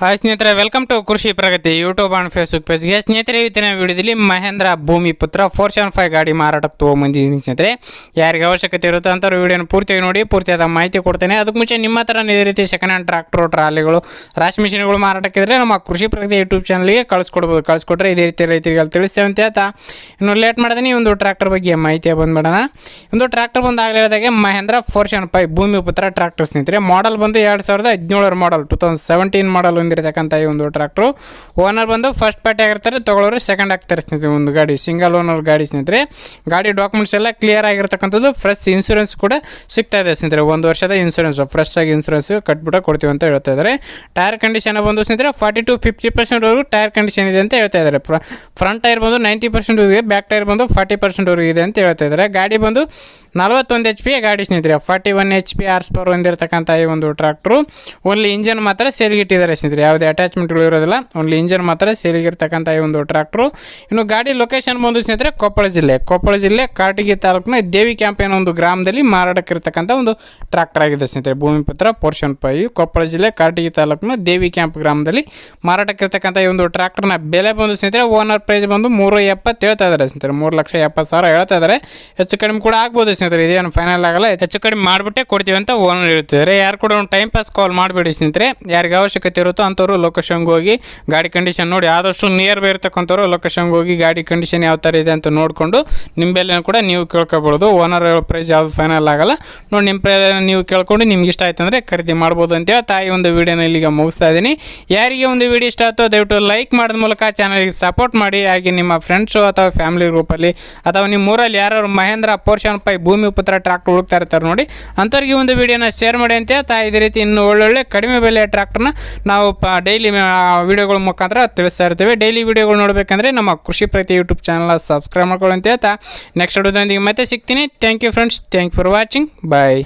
Hi ಸ್ನೇಹಿತರೆ welcome to Krishi Pragati YouTube and Facebook ಪೇಜ್ಗೆ ಸ್ನೇಹಿತರೆ, ಇವತ್ತಿನ ವಿಡಿಯೋದಲ್ಲಿ ಮಹೇಂದ್ರ ಭೂಮಿ ಪುತ್ರ ಫೋರ್ ಸೆವೆನ್ ಫೈವ್ ಗಾಡಿ ಮಾರಾಟಕ್ಕೆ ತೊಗೊಂಬಂದಿದ್ದೀನಿ ಸ್ನೇಹಿತರೆ. ಯಾರಿಗೆ ಅವಶ್ಯಕತೆ ಇರುತ್ತೋ ಅಂಥವ್ರು ವಿಡಿಯೋನ ಪೂರ್ತಿಯಾಗಿ ನೋಡಿ, ಪೂರ್ತಿಯಾದ ಮಾಹಿತಿ ಕೊಡ್ತೇನೆ. ಅದಕ್ಕೆ ಮುಂಚೆ ನಿಮ್ಮ ಹತ್ರ ಇದೇ ರೀತಿ ಸೆಕೆಂಡ್ ಹ್ಯಾಂಡ್ ಟ್ರಾಕ್ಟರ್ ಟ್ರಾಲಿಗಳು, ರಾಶಿ ಮಿಷಿನ್ಗಳು ಮಾರಾಟಕ್ಕಿದ್ರೆ ನಮ್ಮ ಕೃಷಿ ಪ್ರಗತಿ ಯೂಟ್ಯೂಬ್ ಚಾನಲ್ಗೆ ಕಳಿಸ್ಕೊಡ್ಬೋದು. ಕಳಿಸ್ಕೊಟ್ರೆ ಇದೇ ರೀತಿ ರೈತರಿಗೆ ತಿಳಿಸ್ತೇವೆ ಅಂತ ಹೇಳ್ತಾ. ಇನ್ನು ಲೇಟ್ ಮಾಡಿದ್ರೆ ಒಂದು ಟ್ರಾಕ್ಟರ್ ಬಗ್ಗೆ ಮಾಹಿತಿ ಬಂದ್ಬಿಡೋಣ. ಒಂದು ಟ್ರ್ಯಾಕ್ಟರ್ ಬಂದು ಆಗಲಿರೋದಾಗೆ Mahindra four seven five Bhoomiputra tractor ಸ್ನೇಹಿತರೆ. ಮಾಡಲ್ ಬಂದು ಎರಡು ಸಾವಿರದ ಹದಿನೇಳರ model two thousand seventeen model ಹೊಂದಿರತಕ್ಕಂಥ ಈ ಒಂದು ಟ್ರ್ಯಾಕ್ಟ್ರು. ಓನರ್ ಬಂದು ಫಸ್ಟ್ ಪಾರ್ಟಿ ಆಗಿರ್ತಾರೆ ತೊಗೊಳೋರು ಸೆಕೆಂಡ್ ಆಗ್ತಾರೆ ಸ್ನೇಹಿತರೆ ಒಂದು ಗಾಡಿ. ಸಿಂಗಲ್ ಓನರ್ ಗಾಡಿ ಸ್ನೇಹಿತರೆ. ಗಾಡಿ ಡಾಕ್ಯುಮೆಂಟ್ಸ್ ಎಲ್ಲ ಕ್ಲಿಯರ್ ಆಗಿರ್ತಕ್ಕಂಥದ್ದು ಫ್ರೆಶ್ ಇನ್ಸೂರೆನ್ಸ್ ಕೂಡ ಸಿಗ್ತಾ ಇದೆ ಸ್ನೇಹಿತರೆ. ಒಂದು ವರ್ಷದ ಇನ್ಸೂರೆನ್ಸ್ ಫ್ರೆಶ್ ಆಗಿ ಇನ್ಸೂರೆನ್ಸ್ ಕಟ್ಬಿಟ್ಟು ಕೊಡ್ತೀವಿ ಅಂತ ಹೇಳ್ತಾ ಇದ್ದಾರೆ. ಟೈರ್ ಕಂಡೀಷನ್ ಬಂದು ಸ್ನೇಹಿತರೆ ಫಾರ್ಟಿ ಟು ಫಿಫ್ಟಿ ಪರ್ಸೆಂಟ್ವರೆಗೂ ಟೈರ್ ಕಂಡೀಷನ್ ಇದೆ ಅಂತ ಹೇಳ್ತಾ ಇದ್ದಾರೆ. ಫ್ರಂಟ್ ಟೈರ್ ಬಂದು ನೈಂಟಿ ಪರ್ಸೆಂಟ್ ಇದೆ ಬ್ಯಾಕ್ ಟೈರ್ ಬಂದು ಫಾರ್ಟಿ ಪರ್ಸೆಂಟ್ವರೆಗೂ ಇದೆ ಅಂತ ಹೇಳ್ತಾ ಇದ್ದಾರೆ. ಗಾಡಿ ಬಂದು ನಲವತ್ತೊಂದು ಎಚ್ ಪಿ ಗಾಡಿ ಸ್ನೇಹಿತರೆ. Forty one H P horse power ಹೊಂದಿರತಕ್ಕಂಥ ಈ ಒಂದು ಟ್ರ್ಯಾಕ್ಟ್ರು ಓನ್ಲಿ ಇಂಜನ್ ಮಾತ್ರ ಸೇಲ್ಗೆ ಇಟ್ಟಿದ್ದಾರೆ ಸ್ನೇಹಿತರೆ ಯಾವುದೇ ಅಟ್ಯಾಚ್ಮೆಂಟ್ಗಳು ಇರೋದಿಲ್ಲ. ಓನ್ಲಿ ಇಂಜನ್ ಮಾತ್ರ ಸೇಲ್ಗೆ ಇರ್ತಕ್ಕಂಥ ಈ ಒಂದು ಟ್ರ್ಯಾಕ್ಟ್ರು ಇನ್ನು ಗಾಡಿ ಲೊಕೇಶನ್ ಬಂದು ಸ್ನೇಹಿತರೆ, ಕೊಪ್ಪಳ ಜಿಲ್ಲೆ. ಕೊಪ್ಪಳ ಜಿಲ್ಲೆ ಕಾಟಗಿ ತಾಲೂಕಿನ ದೇವಿ ಕ್ಯಾಂಪ್ ಏನೋ ಒಂದು ಗ್ರಾಮದಲ್ಲಿ ಮಾರಾಟಕ್ಕಿರ್ತಕ್ಕಂಥ ಒಂದು ಟ್ರ್ಯಾಕ್ಟರ್ ಆಗಿದೆ ಸ್ನೇಹಿತರೆ. ಭೂಮಿಪುತ್ರ ಪೋರ್ಷನ್ ಪೈ ಕೊಪ್ಪಳ ಜಿಲ್ಲೆ ಕಾಟಗಿ ತಾಲೂಕಿನ ದೇವಿ ಕ್ಯಾಂಪ್ ಗ್ರಾಮದಲ್ಲಿ ಮಾರಾಟಕ್ಕಿರ್ತಕ್ಕಂಥ ಈ ಒಂದು ಟ್ರ್ಯಾಕ್ಟರ್ನ ಬೆಲೆ ಬಂದು ಸ್ನೇಹಿತರೆ ಓನರ್ ಪ್ರೈಸ್ ಬಂದು ಮೂರು ಎಪ್ಪತ್ತು ಹೇಳ್ತಾ ಇದ್ದಾರೆ ಸ್ನೇಹಿತರೆ. ಮೂರು ಲಕ್ಷ ಎಪ್ಪತ್ತು ಸಾವಿರ ಹೇಳ್ತಾ ಇದ್ದಾರೆ. ಹೆಚ್ಚು ಕಡಿಮೆ ಕೂಡ ಆಗ್ಬೋದು ಸ್ನೇಹಿತರೆ. ಇದೇನು ಫೈನಲ್ ಆಗಲ್ಲ. ಹೆಚ್ಚು ಕಡಿಮೆ ಮಾಡಿಬಿಟ್ಟೆ ಕೊಡ್ತೀವಿ ಅಂತ ಓನರ್ ಹೇಳ್ತಿದ್ದಾರೆ ಯಾರು ಕೂಡ ಒಂದು ಟೈಮ್ ಪಾಸ್ ಕಾಲ್ ಮಾಡಿಬಿಡಿ ಸ್ನೇಹಿತರೆ. ಯಾರಿಗೆ ಅವಶ್ಯಕತೆ ಇರುತ್ತೋ ಅಂಥವ್ರು ಲೊಕೇಶನ್ಗೆ ಹೋಗಿ ಗಾಡಿ ಕಂಡೀಷನ್ ನೋಡಿ, ಆದಷ್ಟು ನಿಯರ್ ಬೈ ಇರ್ತಕ್ಕಂಥವ್ರು ಲೊಕೇಶನ್ಗೆ ಹೋಗಿ ಗಾಡಿ ಕಂಡೀಷನ್ ಯಾವ ಥರ ಇದೆ ಅಂತ ನೋಡಿಕೊಂಡು ನಿಮ್ಮ ಬೆಲೆ ಕೂಡ ನೀವು ಕೇಳ್ಕೊಬೋದು. ಓನರ್ ಪ್ರೈಸ್ ಯಾವುದು ಫೈನಲ್ ಆಗಲ್ಲ. ನೋಡಿ ನಿಮ್ಮ ಪ್ರೈಸ್ ನೀವು ಕೇಳ್ಕೊಂಡು ನಿಮ್ಗೆ ಇಷ್ಟ ಆಯ್ತು ಅಂದರೆ ಖರೀದಿ ಮಾಡ್ಬೋದು ಅಂತೇಳಿ ತಾಯಿ ಒಂದು ವೀಡಿಯೋನ ಇಲ್ಲಿಗೆ ಮುಗಿಸ್ತಾ ಇದ್ದೀನಿ. ಯಾರಿಗೆ ಒಂದು ವಿಡಿಯೋ ಇಷ್ಟ ಆಯ್ತೋ ದಯವಿಟ್ಟು ಲೈಕ್ ಮಾಡಿದ ಮೂಲಕ ಚಾನಲ್ಗೆ ಸಪೋರ್ಟ್ ಮಾಡಿ. ಹಾಗೆ ನಿಮ್ಮ ಫ್ರೆಂಡ್ಸು ಅಥವಾ ಫ್ಯಾಮಿಲಿ ಗ್ರೂಪಲ್ಲಿ ಅಥವಾ ನಿಮ್ಮ ಊರಲ್ಲಿ ಯಾರು ಮಹೇಂದ್ರ ಪೋರ್ಷನ್ ಪೈ ಭೂಮಿ ಪುತ್ರ ಟ್ರಾಕ್ಟರ್ ಹುಡುಕ್ತಾ ಇರ್ತಾರೆ ನೋಡಿ, ಅಂಥವ್ರಿಗೆ ಒಂದು ವಿಡಿಯೋನ ಶೇರ್ ಮಾಡಿ ಅಂತ ತಾಯಿ ಇದೇ ರೀತಿ ಇನ್ನು ಒಳ್ಳೊಳ್ಳೆ ಕಡಿಮೆ ಬೆಲೆಯ ಟ್ರಾಕ್ಟರ್ನ ನಾವು ಪ ಡೈಲಿ ವಿಡಿಯೋಗಳ ಮುಖಾಂತರ ತಿಳಿಸ್ತಾ ಇರ್ತೀವಿ. ಡೈಲಿ ವಿಡಿಯೋಗಳು ನೋಡಬೇಕಂದ್ರೆ ನಮ್ಮ ಕೃಷಿ ಪ್ರತಿ ಯೂಟ್ಯೂಬ್ ಚಾನಲ್ ಸಬ್ಸ್ಕ್ರೈಬ್ ಮಾಡ್ಕೊಳ್ಳಿ ಅಂತ ಹೇಳ್ತಾ. ನೆಕ್ಸ್ಟ್ ವಿಡಿಯೋದೊಂದಿಗೆ ಮತ್ತೆ ಸಿಗ್ತೀನಿ. Thank you friends thank for watching bye